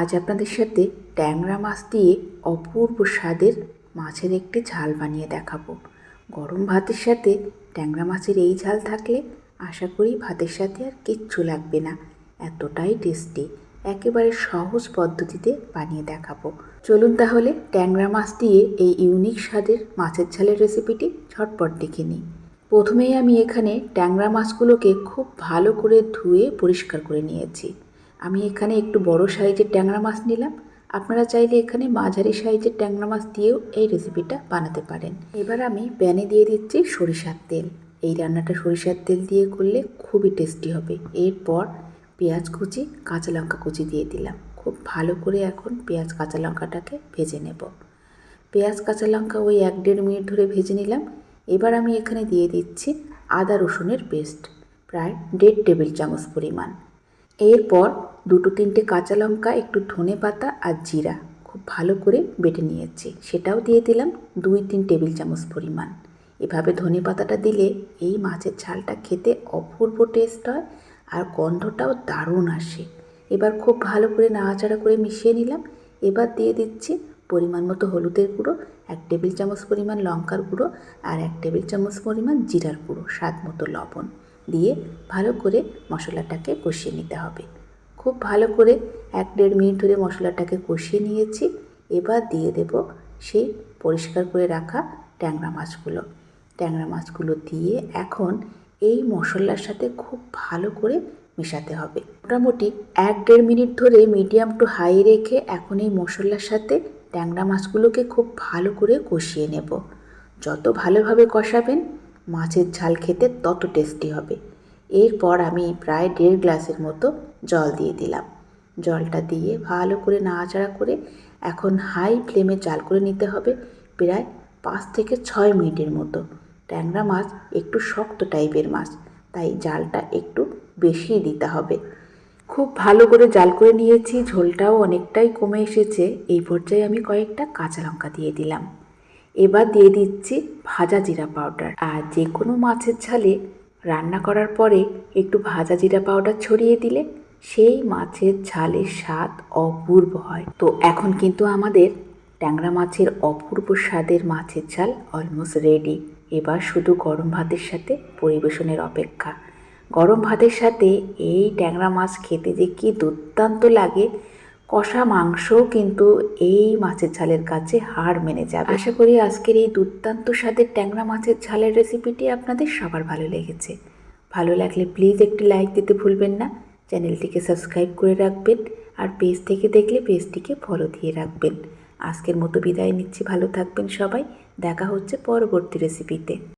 আজ আপনাদের সাথে ট্যাংরা মাছ দিয়ে অপূর্ব স্বাদের মাছের একটি ঝাল বানিয়ে দেখাবো। গরম ভাতের সাথে ট্যাংরা মাছের এই ঝাল থাকলে আশা করি ভাতের সাথে আর কিচ্ছু লাগবে না। এতটাই টেস্টি। একেবারে সহজ পদ্ধতিতে বানিয়ে দেখাবো। চলুন তাহলে ট্যাংরা মাছ দিয়ে এই ইউনিক স্বাদের মাছের ঝালের রেসিপিটি ঝটপট দেখে নিই। প্রথমেই আমি এখানে ট্যাংরা মাছগুলোকে খুব ভালো করে ধুয়ে পরিষ্কার করে নিয়েছি। আমি এখানে একটু বড় সাইজের ট্যাংরা মাছ নিলাম। আপনারা চাইলে এখানে মাঝারি সাইজের ট্যাংরা মাছ দিয়েও এই রেসিপিটা বানাতে পারেন। এবার আমি প্যানে দিয়ে দিচ্ছি সরিষার তেল। এই রান্নাটা সরিষার তেল দিয়ে করলে খুবই টেস্টি হবে। এরপর পেঁয়াজ কুচি, কাঁচা লঙ্কা কুচি দিয়ে দিলাম। খুব ভালো করে এখন পেঁয়াজ, কাঁচা লঙ্কাটাকে ভেজে নেব। পেঁয়াজ, কাঁচা লঙ্কা ওই এক দেড় মিনিট ধরে ভেজে নিলাম। এবার আমি এখানে দিয়ে দিচ্ছি আদা রসুনের পেস্ট প্রায় দেড় টেবিল চামচ পরিমাণ। এরপর দুটো তিনটে কাঁচা লঙ্কা, একটু ধনে পাতা আর জিরা। খুব ভালো করে বেটে নিয়েছি। সেটাও দিয়ে দিলাম দুই তিন টেবিল চামচ পরিমাণ। এভাবে ধনে পাতাটা দিলে এই মাছের ঝালটা খেতে অপূর্ব টেস্ট হয় আর গন্ধটাও দারুণ আসে। এবার খুব ভালো করে নাড়াচাড়া করে মিশিয়ে নিলাম। এবার দিয়ে দিচ্ছি পরিমাণ মতো হলুদের গুঁড়ো, এক টেবিল চামচ পরিমাণ লঙ্কার গুঁড়ো আর এক টেবিল চামচ পরিমাণ জিরার গুঁড়ো, স্বাদ মতো লবণ। দিয়ে ভালো করে মশলাটাকে কষিয়ে নিতে হবে। খুব ভালো করে এক দেড় মিনিট ধরে মশলাটাকে কষিয়ে নিয়েছি। এবার দিয়ে দেব সেই পরিষ্কার করে রাখা ট্যাংরা মাছগুলো। ট্যাংরা মাছগুলো দিয়ে এখন এই মশলার সাথে খুব ভালো করে মেশাতে হবে। মোটামুটি এক দেড় মিনিট ধরে মিডিয়াম টু হাই রেখে এখন এই মশলার সাথে ট্যাংরা মাছগুলোকে খুব ভালো করে কষিয়ে নেব। যত ভালোভাবে কষাবেন, মাছের ঝাল খেতে তত টেস্টি হবে। এরপর আমি প্রায় দেড় গ্লাসের মতো জল দিয়ে দিলাম। জলটা দিয়ে ভালো করে নাড়াচাড়া করে এখন হাই ফ্লেমে জাল করে নিতে হবে প্রায় পাঁচ থেকে ছয় মিনিটের মতো। ট্যাংরা মাছ একটু শক্ত টাইপের মাছ, তাই জালটা একটু বেশি দিতে হবে। খুব ভালো করে জাল করে নিয়েছি, ঝোলটাও অনেকটাই কমে এসেছে। এই পর্যায়ে আমি কয়েকটা কাঁচা লঙ্কা দিয়ে দিলাম। এবার দিয়ে দিচ্ছি ভাজা জিরা পাউডার। আর যে কোনো মাছের ঝালে রান্না করার পরে একটু ভাজা জিরা পাউডার ছড়িয়ে দিলে সেই মাছের ঝালের স্বাদ অপূর্ব হয়। তো এখন কিন্তু আমাদের ট্যাংরা মাছের অপূর্ব স্বাদের মাছের ঝাল অলমোস্ট রেডি এবার শুধু গরম ভাতের সাথে পরিবেশনের অপেক্ষা। গরম ভাতের সাথে এই ট্যাংরা মাছ খেতে যে কি দুর্দান্ত লাগে, কষা মাংসও কিন্তু এই মাছের ঝালের কাছে হার মেনে যাবে। আশা করি আজকের এই দুর্দান্ত স্বাদের ট্যাংরা মাছের ঝালের রেসিপিটি আপনাদের সবার ভালো লেগেছে। ভালো লাগলে প্লিজ একটি লাইক দিতে ভুলবেন না। চ্যানেলটিকে সাবস্ক্রাইব করে রাখবেন আর পেজ থেকে দেখলে পেজটিকে ফলো দিয়ে রাখবেন। আজকের মতো বিদায় নিচ্ছি। ভালো থাকবেন সবাই। দেখা হচ্ছে পরবর্তী রেসিপিতে